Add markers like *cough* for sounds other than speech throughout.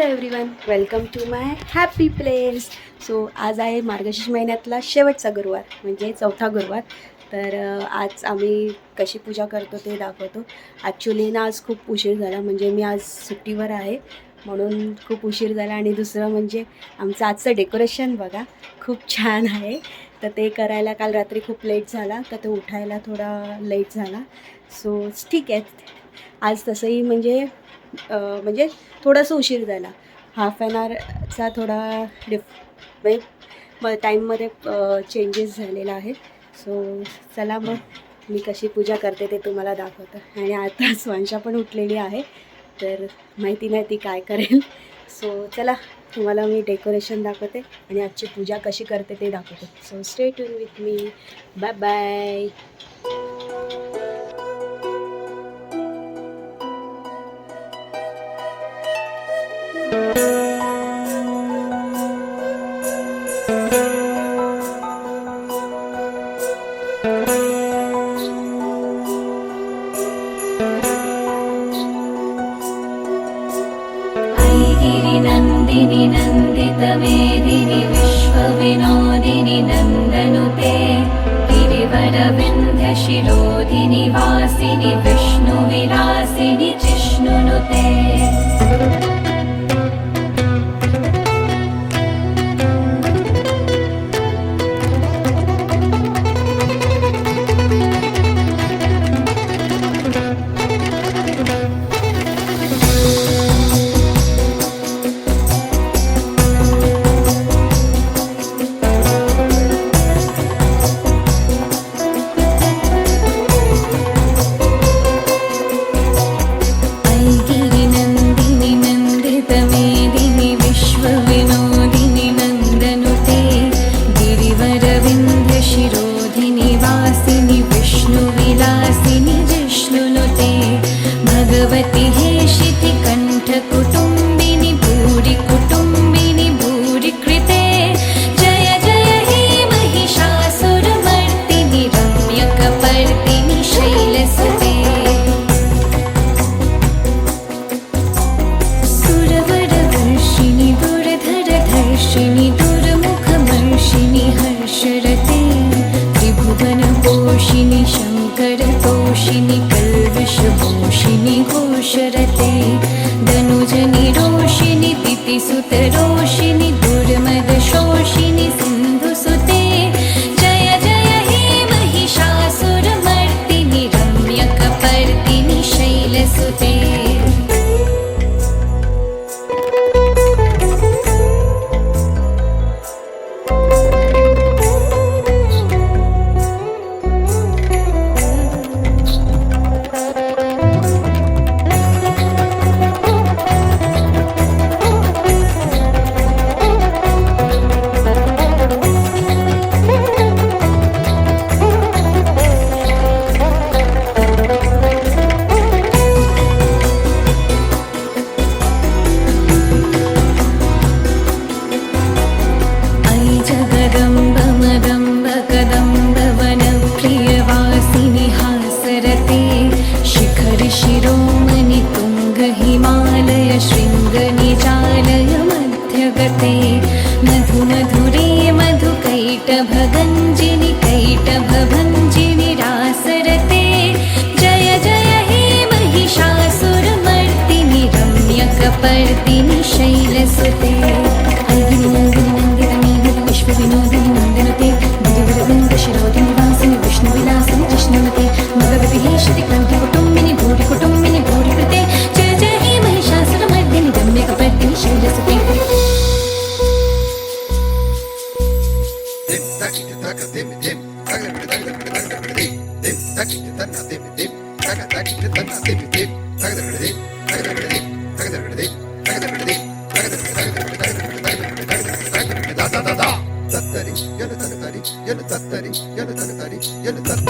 Hello everyone welcome to my happy place so आज आहे मार्गशीर्ष महिन्यातला शेवटचा गुरुवार म्हणजे चौथा गुरुवार. तर आज आम्ही कशी पूजा करतो ते दाखवतो. ॲक्च्युली ना आज खूप उशीर झाला म्हणजे मी आज सुट्टीवर आहे. म्हणून खूप उशीर झाला आणि दुसरं म्हणजे आमचं आजचं डेकोरेशन बघा खूप छान आहे. तर ते करायला काल रात्री खूप लेट झाला तर ते उठायला थोडा लेट झाला. सो ठीक आहे. आज तसंही म्हणजे म्हणजे थोडासा उशीर झाला. हाफ ॲन आवरचा थोडा डिफ म्हणजे म टाईममध्ये चेंजेस झालेला आहे. सो चला मग मी कशी पूजा करते ते तुम्हाला दाखवतं. आणि आता *laughs* स्वांशा पण उठलेली आहे. तर माहिती नाही ती काय करेल. सो चला तुम्हाला मी डेकोरेशन दाखवते आणि आजची पूजा कशी करते ते दाखवते. So stay tune with me bye bye ऐगिरिनन्दिनि नन्दितमेदिनि विश्वविनोदिनि नन्दनुते गिरिवरविन्ध्यशिरोधिनि वासिनि विष्णुविलासिनि जिष्णुनुते दुर्धरधर्षिणि दुर्मुखमर्षिणि हर्षरते। त्रिभुवनपोषिणि शङ्करतोषिणि कल्विषभूषिणि घोषरते धनुजनि रोषिणि sleeping. yellow, yellow, yellow, yellow, yellow, yellow, yellow,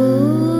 Ooh.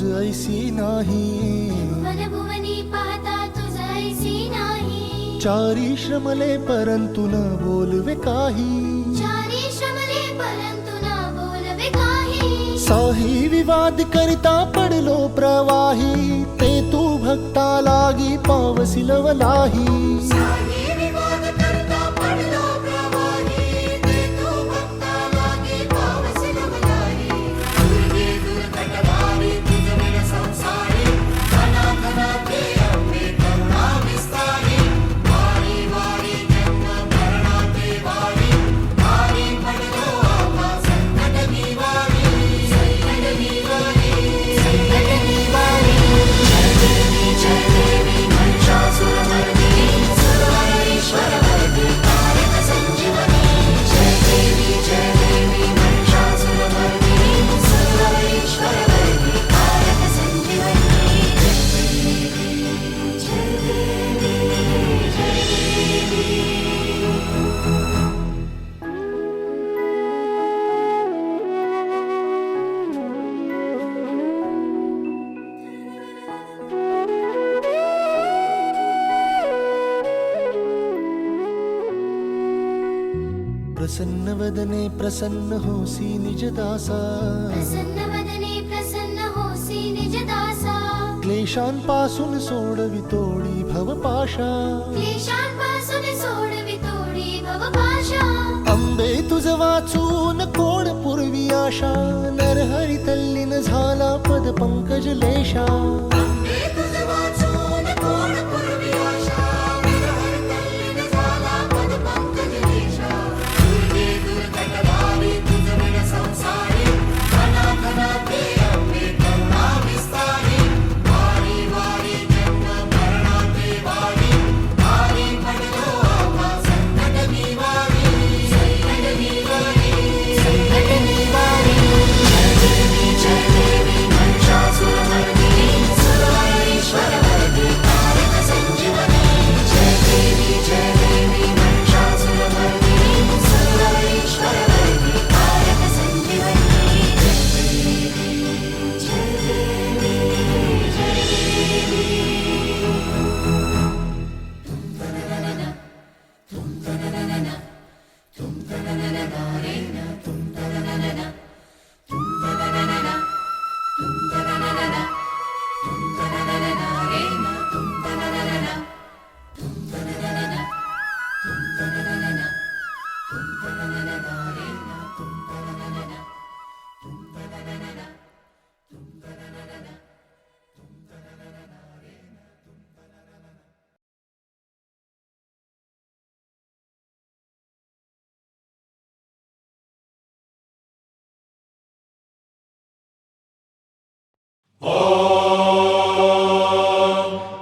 तुझ ऐसी नाही. वनभुवनी चारी श्रमले परंतु न बोलवे काही. साही विवाद करिता पडलो प्रवाही. ते तू भक्ता लागी पावसिलवलाही प्रसन्न होसी निज दासा। प्रसन्नवदने प्रसन्न होसि निजदासा क्लेशांपासून सोडवितोडी भवपाशा क्लेशांपासून भवपाशा अंबे तुझ वाचून कोण पूर्वी आशा? नरहरी तल्लीन झाला पद पंकज लेशा।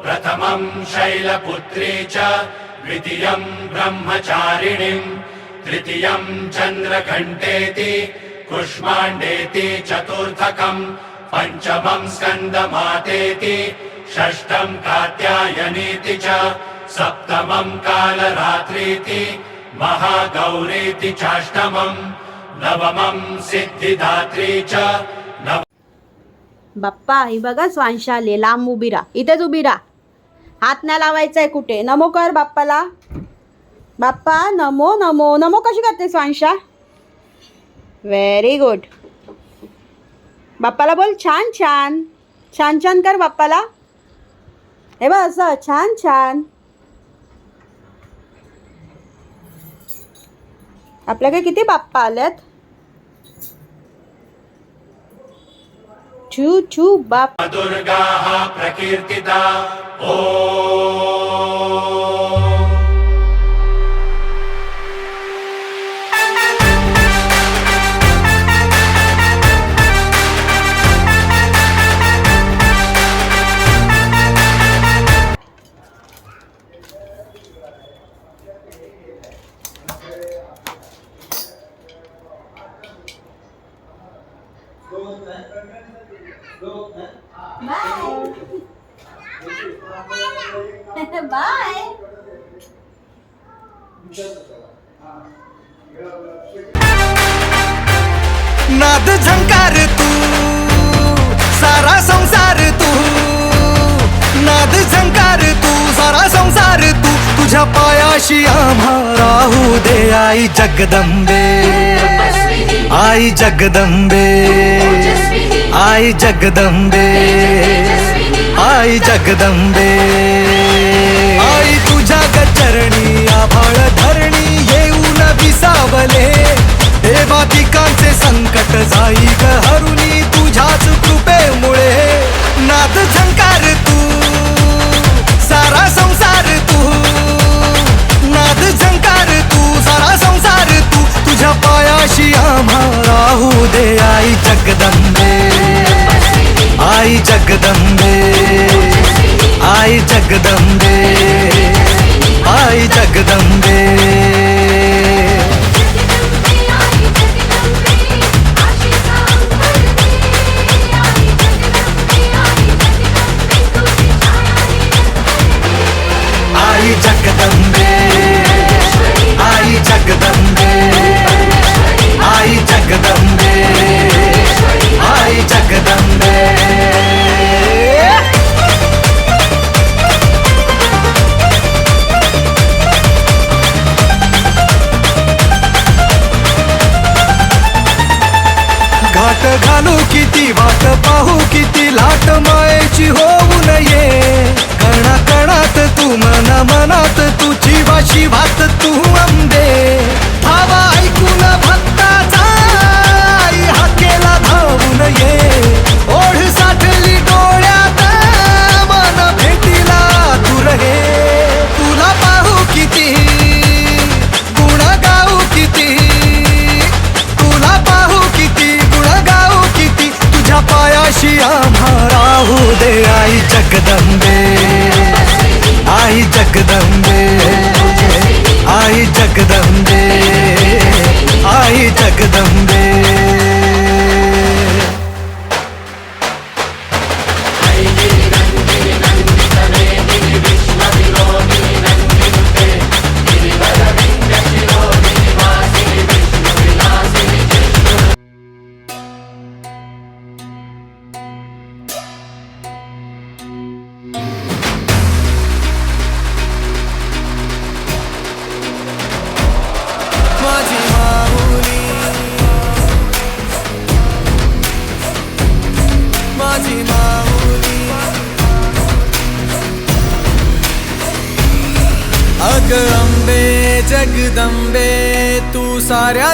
प्रथमं शैलपुत्री च द्वितीयं ब्रह्मचारिणीम् तृतीयं चन्द्रघण्टेति कुष्माण्डेति चतुर्थकम् पञ्चमं स्कन्दमातेति षष्ठं कात्यायनीति च सप्तमं कालरात्रीति महागौरीति चाष्टमम् नवमं सिद्धिदात्री च नव बाप्पा ही बघा स्वांशा आले लांब उभी राहा. इथेच उभी राहा. हात नाही लावायचा आहे कुठे. नमो कर बाप्पाला. बाप्पा नमो नमो. नमो कशी करते स्वांशा? व्हेरी गुड बाप्पाला बोल छान छान. छान छान कर बाप्पाला. हे बघ असं छान छान. आपल्याकडे किती बाप्पा आल्यात छू छू बाप. दुर्गा प्रकीर्तिता ओ. *laughs* बाय नाद झंकार तू, सारा संसार तू। नाद झंकार तू, सारा संसार तू। तुझ्या पायाशी आम्हा राहू दे, आई जगदंबे आई जगदंबे आई जगदंबे आई जगदंबे। आई तुझ्या गचरणी आभाळ धरणी येऊन विसावले. देवा पिकांचे संकट जाई ग हरुणी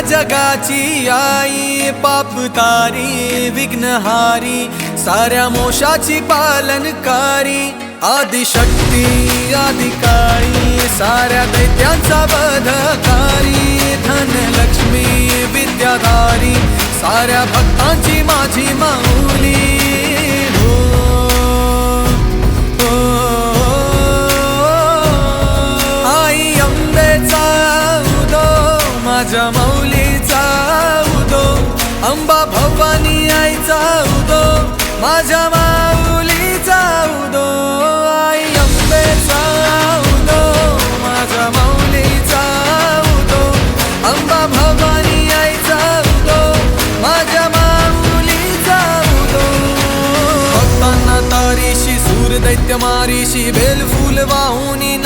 जगाची आई पाप तारी विघ्नहारी साऱ्या मोशाची पालनकारी आदिशक्ती आदिकाळी साऱ्या दैत्यांचा बधकारी धनलक्ष्मी विद्याधारी साऱ्या भक्तांची माझी माऊली. अंबा भवानी आईचा उदो माझ्या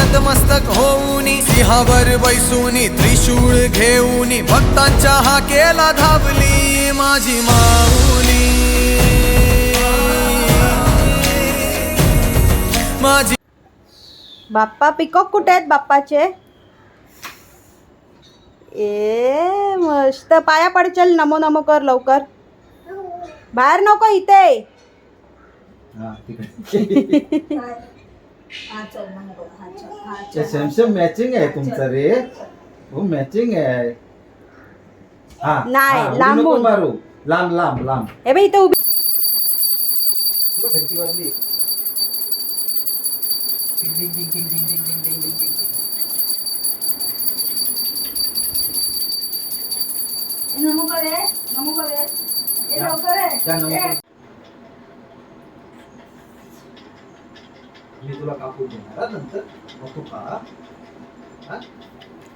नतमस्तक होऊनी सिंहावर बैसूनी त्रिशूळ घेऊनी भक्तांच्या हाकेला धावली माझी माऊली. माझी बाप्पा पिकॉक कुठे आहेत बाप्पाचे? ए मस्त. पाया पडचल नमो नमो कर लवकर. बाहेर नको इथे. *laughs* सॅमसंग मॅचिंग आहे तुमचा रे हो मॅचिंग आहे हा नाही, हा, उडी लांबून. नको मारू लांब लांब लांब हे बाई इथे उभी बघ, घंटी वाजली टिंग, टिंग, टिंग, टिंग, टिंग, टिंग, टिंग, टिंग, टिंग, टिंग. जा, नमो कर. मी तुला कापून देणार नंतर नको का?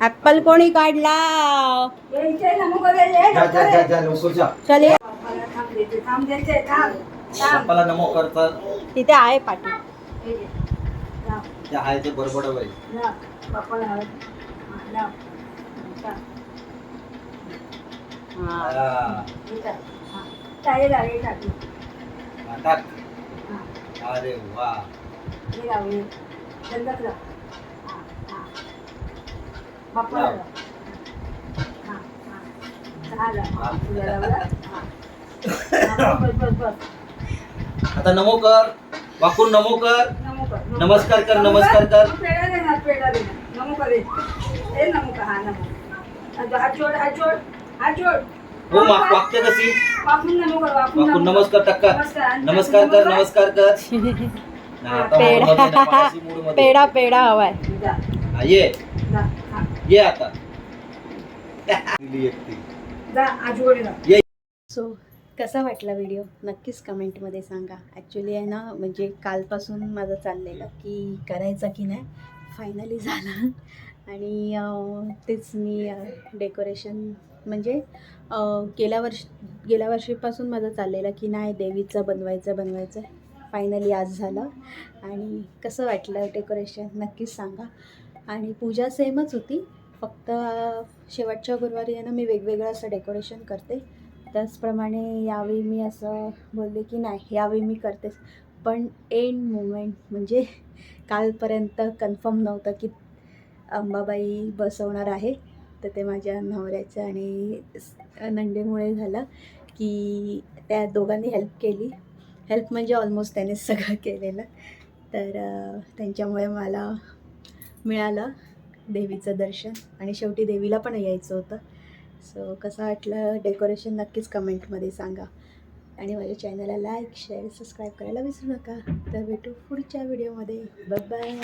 ऍपल कोणी काढला जा जा जा जा लवकर जा चल ये. बाप्पाला नमो करता तिथे आहे पाठी आहे ते बरोबर हा. हा. हा, टाक अरे वा. आता नमो कर वाकून नमो कर. नमस्कार कर नमस्कार कर. पेढा देणार पेढा देणार नमो कर हो वाक्य कशी नमस्कार टक्का. नमस्कार कर नमस्कार कर. *laughs* पेढा. पेढा पेढा हवाय. हा, ये. ये आता. सो कसा वाटला व्हिडिओ नक्कीच कमेंटमध्ये सांगा. ॲक्च्युली आहे ना म्हणजे कालपासून माझं चाललेलं की करायचं की नाही फायनली झालं. आणि तेच मी डेकोरेशन म्हणजे गेल्या वर्ष गेल्या वर्षीपासून माझं चाललेलं की नाही देवीचं बनवायचं बनवायचं. फायनली आज झालं. आणि कसं वाटलं डेकोरेशन नक्कीच सांगा. आणि पूजा सेमच होती. फक्त शेवटच्या गुरुवारी आहे ना मी वेगवेगळं असं डेकोरेशन करते. त्याचप्रमाणे यावेळी मी असं बोलले की नाही यावेळी मी करतेच. पण एंड मुमेंट म्हणजे कालपर्यंत कन्फर्म नव्हतं की अंबाबाई बसवणार आहे. तर ते माझ्या नवऱ्याचं आणि नंडेमुळे झालं की त्या दोघांनी हेल्प केली. हेल्प म्हणजे ऑलमोस्ट त्याने सगळं केलेलं. तर त्यांच्यामुळे मला मिळालं देवीचं दर्शन आणि शेवटी देवीला पण यायचं होतं. सो कसं वाटलं डेकोरेशन नक्कीच कमेंटमध्ये सांगा. आणि माझ्या चॅनलला लाईक शेअर सबस्क्राईब करायला विसरू नका. तर भेटू पुढच्या व्हिडिओमध्ये बाय